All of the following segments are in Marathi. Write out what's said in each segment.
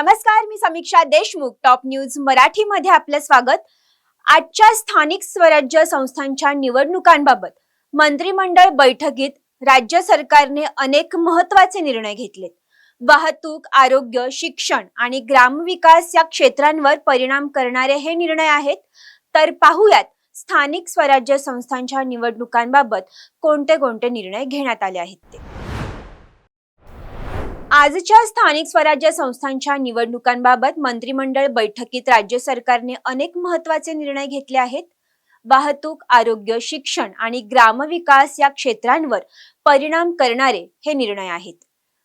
नमस्कार मी समीक्षा देशमुख. टॉप न्यूज मराठीमध्ये आपलं स्वागत. आजच्या स्थानिक स्वराज्य संस्थांच्या निवडणुकांबाबत मंत्रिमंडळ बैठकीत राज्य सरकारने अनेक महत्त्वाचे निर्णय घेतले वाहतूक आरोग्य शिक्षण आणि ग्रामविकास या क्षेत्रांवर परिणाम करणारे हे निर्णय आहेत. तर पाहूयात स्थानिक स्वराज्य संस्थांच्या निवडणुकांबाबत कोणते कोणते निर्णय घेण्यात आले आहेत ते. आजच्या स्थानिक स्वराज्य संस्थांच्या निवडणुकांबाबत मंत्रिमंडळ बैठकीत राज्य सरकारने अनेक महत्त्वाचे निर्णय घेतले आहेत. वाहतूक आरोग्य शिक्षण आणि ग्रामविकास या क्षेत्रांवर परिणाम करणारे हे निर्णय आहेत.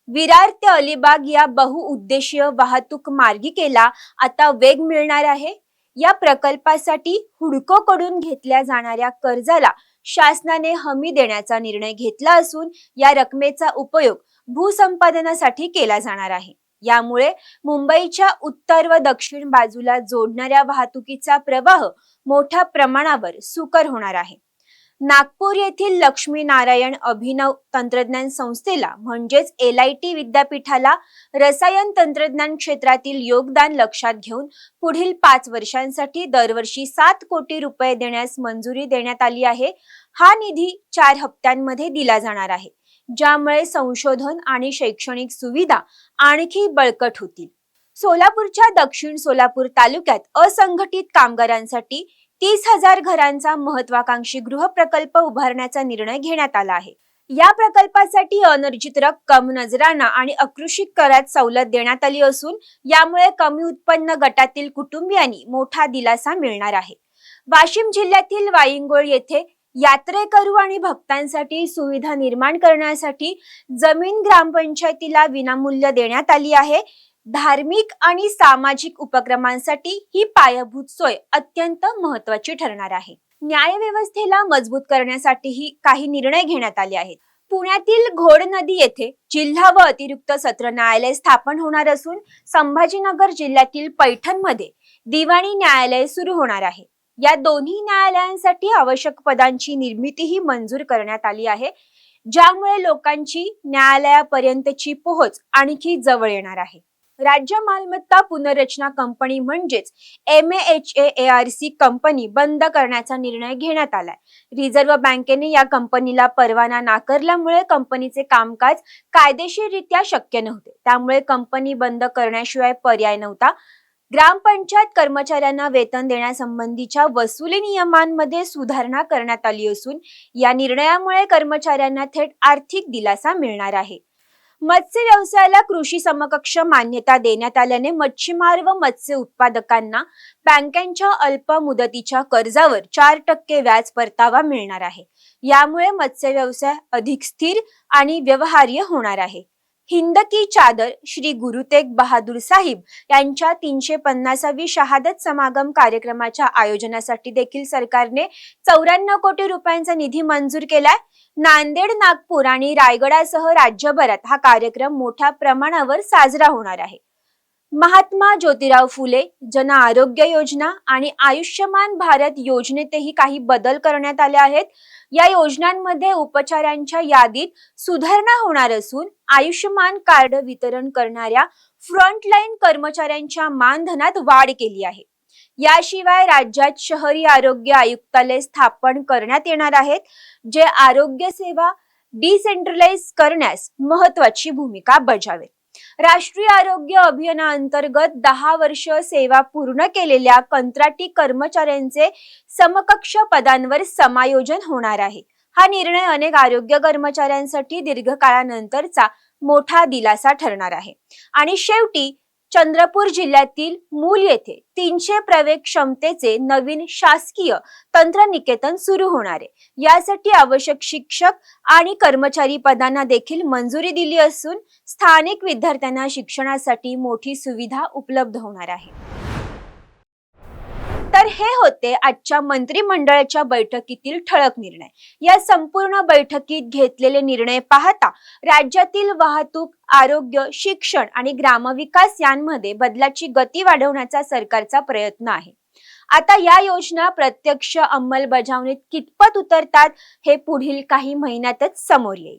विरार ते अलिबाग या बहुउद्देशीय वाहतूक मार्गिकेला आता वेग मिळणार आहे. या प्रकल्पासाठी हुडको कडून घेतल्या जाणाऱ्या कर्जाला शासनाने हमी देण्याचा निर्णय घेतला असून या रकमेचा उपयोग भूसंपादनासाठी केला जाणार आहे. यामुळे मुंबईच्या उत्तर व दक्षिण बाजूला जोडणाऱ्या वाहतुकीचा प्रवाह मोठ्या प्रमाणावर सुकर होणार आहे. नागपूर येथील लक्ष्मी नारायण अभिनव तंत्रज्ञान संस्थेला म्हणजेच एल आय टी विद्यापीठाला रसायन तंत्रज्ञान क्षेत्रातील योगदान लक्षात घेऊन पुढील पाच वर्षांसाठी दरवर्षी सात कोटी रुपये देण्यास मंजुरी देण्यात आली आहे. हा निधी चार हप्त्यांमध्ये दिला जाणार आहे. ज्यामुळे संशोधन आणि शैक्षणिक सुविधा आणखी बळकट होतील. सोलापूरच्या दक्षिण सोलापूर तालुक्यात असंघटित कामगारांसाठी तीस हजार घरांचा महत्वाकांक्षी गृहप्रकल्प उभारण्याचा निर्णय घेण्यात आला आहे. या प्रकल्पासाठी अनर्जित रक्कम नजराना आणि अकृषिक करात सवलत देण्यात आली असून यामुळे कमी उत्पन्न गटातील कुटुंबियांनी मोठा दिलासा मिळणार आहे. वाशिम जिल्ह्यातील वाईंगोळ येथे यात्रेकरू आणि भक्तांसाठी सुविधा निर्माण करण्यासाठी जमीन ग्रामपंचायतीला विनामूल्य देण्यात आली आहे. धार्मिक आणि सामाजिक उपक्रमांसाठी ही पायाभूत सोय अत्यंत महत्वाची ठरणार आहे. न्यायव्यवस्थेला मजबूत करण्यासाठीही काही निर्णय घेण्यात आले आहेत. पुण्यातील घोड नदी येथे जिल्हा व अतिरिक्त सत्र न्यायालय स्थापन होणार असून संभाजीनगर जिल्ह्यातील पैठणमध्ये दिवाणी न्यायालय सुरू होणार आहे. या दोन्ही न्यायालयांसाठी आवश्यक पदांची निर्मितीही मंजूर करण्यात आली आहे ज्यामुळे लोकांची न्यायालयापर्यंतची पोहोच आणखी जवळ येणार आहे. राज्य मालमत्ता पुनर्रचना कंपनी म्हणजेच M H A R C company बंद करण्याचा निर्णय घेण्यात आलाय. रिझर्व्ह बँकेने या कंपनीला परवाना नाकारल्यामुळे कंपनीचे कामकाज कायदेशीररित्या शक्य नव्हते. त्यामुळे कंपनी बंद करण्याशिवाय पर्याय नव्हता. ग्रामपंचायत कर्मचाऱ्यांना वेतन देण्यासंबंधीच्या वसुली नियमांमध्ये सुधारणा करण्यात आली असून या निर्णयामुळे कर्मचाऱ्यांना थेट आर्थिक दिलासा मिळणार आहे. मत्स्य व्यवसायाला कृषी समकक्ष मान्यता देण्यात आल्याने मच्छीमार व मत्स्य उत्पादकांना बँकांच्या अल्प मुदतीच्या कर्जावर चार टक्के व्याज परतावा मिळणार आहे. यामुळे मत्स्य व्यवसाय अधिक स्थिर आणि व्यवहार्य होणार आहे. हिंद की चादर श्री गुरु तेग बहादूर साहिब यांच्या तीनशे पन्नासावी शहादत समागम कार्यक्रमाच्या आयोजनासाठी देखील सरकारने चौऱ्याण्णव कोटी रुपयांचा निधी मंजूर केलाय. नांदेड नागपूर आणि रायगडासह राज्यभरात हा कार्यक्रम मोठ्या प्रमाणावर साजरा होणार आहे. महात्मा ज्योतिराव फुले जन आरोग्य योजना आणि आयुष्यमान भारत योजनेतही काही बदल करण्यात आले आहेत. या योजनांमध्ये उपचारांच्या यादीत सुधारणा होणार असून आयुष्यमान कार्ड वितरण करणाऱ्या फ्रंटलाईन कर्मचाऱ्यांच्या मानधनात वाढ केली आहे. याशिवाय राज्यात शहरी आरोग्य आयुक्तालय स्थापन करण्यात येणार आहेत जे आरोग्य सेवा डिसेंट्रलाइज करण्यास महत्वाची भूमिका बजावेल. राष्ट्रीय आरोग्य अभियानाअंतर्गत दहा वर्ष सेवा पूर्ण केलेल्या कंत्राटी कर्मचाऱ्यांचे समकक्ष पदांवर समायोजन होणार आहे. हा निर्णय अनेक आरोग्य कर्मचाऱ्यांसाठी दीर्घकाळानंतरचा मोठा दिलासा ठरणार आहे. आणि शेवटी चंद्रपूर जिल्ह्यातील मूल येथे तीनशे प्रवेग क्षमतेचे नवीन शासकीय तंत्रनिकेतन सुरू होणार आहे. यासाठी आवश्यक शिक्षक आणि कर्मचारी पदांना देखील मंजुरी दिली असून स्थानिक विद्यार्थ्यांना शिक्षणासाठी मोठी सुविधा उपलब्ध होणार आहे. तर हे होते आजच्या मंत्रिमंडळाच्या बैठकीतील ठळक निर्णय. या संपूर्ण बैठकीत घेतलेले निर्णय पाहता राज्यातील वाहतूक आरोग्य शिक्षण आणि ग्रामविकास यांमध्ये बदलाची गती वाढवण्याचा सरकारचा प्रयत्न आहे. आता या योजना प्रत्यक्ष अंमलबजावणीत कितपत उतरतात हे पुढील काही महिन्यातच समोर येईल.